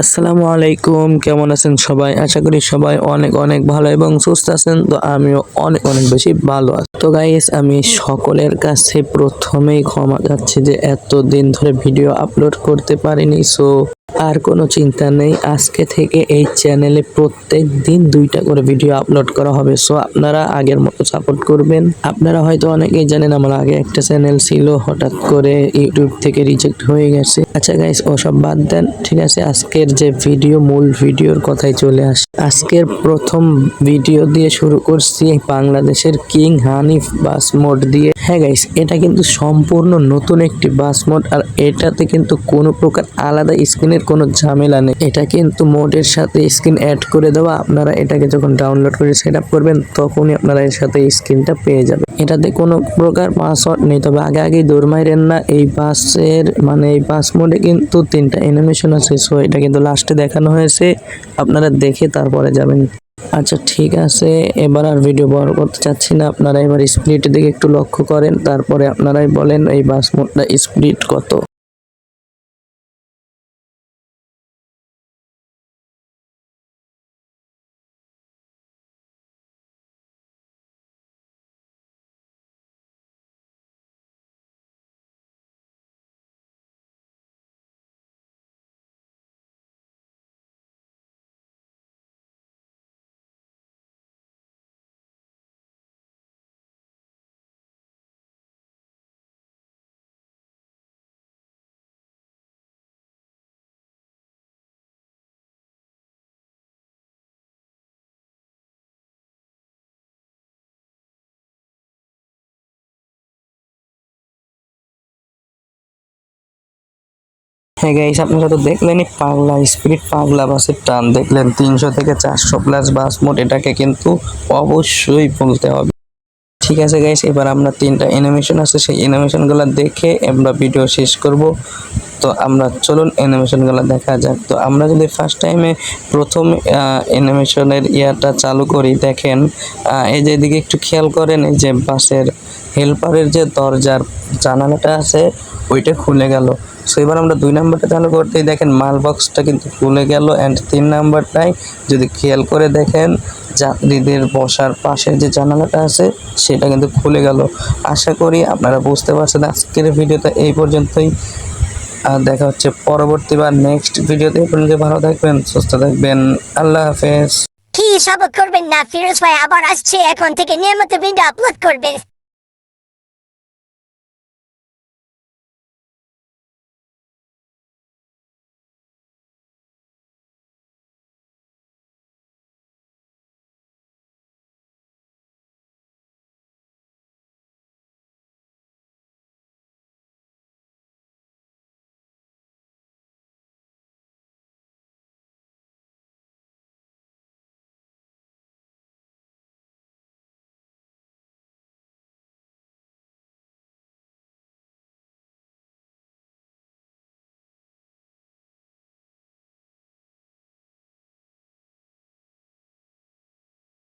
আসসালামু আলাইকুম, কেমন আছেন সবাই? আশা করি সবাই অনেক অনেক ভালো এবং সুস্থ আছেন, তো আমিও অনেক অনেক বেশি ভালো আছি। তো গাইস আমি সকলের কাছে প্রথমেই ক্ষমা চাচ্ছি যে এত দিন ধরে ভিডিও আপলোড করতে পারিনি সো আর কোনো চিন্তা নেই। আজকে থেকে এই চ্যানেলে প্রত্যেক দিন দুইটা করে ভিডিও আপলোড করা হবে। সো আপনারা আগের মতো সাপোর্ট করবেন। আপনারা হয়তো অনেকেই জানেন, আমার আগে একটা চ্যানেল ছিল, হঠাৎ করে ইউটিউব থেকে রিজেক্ট হয়ে গেছে। আচ্ছা গাইস ওসব বাদ দেন, ঠিক আছে? আজকের যে ভিডিও মূল ভিডিওর কথাই চলে আস। আজকের প্রথম ভিডিও দিয়ে শুরু করছি বাংলাদেশের কিং হানিফ বাস মোড দিয়ে। হ্যাঁ গাইস এটা কিন্তু সম্পূর্ণ নতুন একটি বাস মোড আর এটাতে কিন্তু কোনো প্রকার আলাদা স্ক্রিনের কোনো ঝামেলা নেই। এটা কিন্তু মোডের সাথে স্ক্রিন অ্যাড করে দেওয়া। আপনারা এটাকে যখন ডাউনলোড করে সেট করবেন, তখনই আপনারা এর সাথে স্ক্রিনটা পেয়ে যাবেন। এটাতে কোনো প্রকার পাসওয়ার্ড নেই। তবে আগে আগে দৌড় মাইরেন না। এই বাসের মানে এই বাস মোডে কিন্তু তিনটা অ্যানিমেশন আছে। সো এটা কিন্তু লাস্টে দেখানো হয়েছে। আপনারা দেখে তারপরে যাবেন। আচ্ছা ঠিক আছে। এবার আর ভিডিও বড় করতে চাচ্ছি না। আপনারা এবার স্প্লিটের দিকে একটু লক্ষ্য করেন। তারপরে আপনারাই বলেন এই বাস মোডটা স্প্লিট কত। হ্যাঁ গাইস আপনারা তো দেখলেনই পাগলা স্পিড পাগলা বাসের টান। দেখলেন তিনশো থেকে চারশো প্লাস বাস মোট, এটাকে কিন্তু অবশ্যই বলতে হবে। ঠিক আছে গাইস এবার আমরা তিনটা অ্যানিমেশন আছে, সেই অ্যানিমেশনগুলো দেখে আমরা ভিডিও শেষ করব। তো আমরা চলুন অ্যানিমেশনগুলো দেখা যাক। তো আমরা যদি ফার্স্ট টাইমে প্রথম অ্যানিমেশনের ইয়াটা চালু করি, দেখেন এই যে এদিকে একটু খেয়াল করেন, এই যে বাসের হেল্পারের যে দরজার জানালাটা আছে, ওইটা খুলে গেল। সো এবার আমরা দুই নাম্বারটা চালু করতেই দেখেন মাল বক্সটা কিন্তু খুলে গেল অ্যান্ড তিন নাম্বারটাই যদি খেয়াল করে দেখেন যাত্রীদের বসার পাশে যে জানালাটা আছে, সেটা কিন্তু খুলে গেল। আশা করি আপনারা বুঝতে পারছেন আজকের ভিডিওটা এই পর্যন্তই। আর দেখা হচ্ছে পরবর্তীবার নেক্সট ভিডিওতে। পর্যন্ত ভালো থাকবেন, সুস্থ থাকবেন। আল্লাহ হাফেজ। কি সব করবেন না, ফিরোজ ভাই আবার আসছে, এখন থেকে নিয়মিত ভিডিও আপলোড করবেন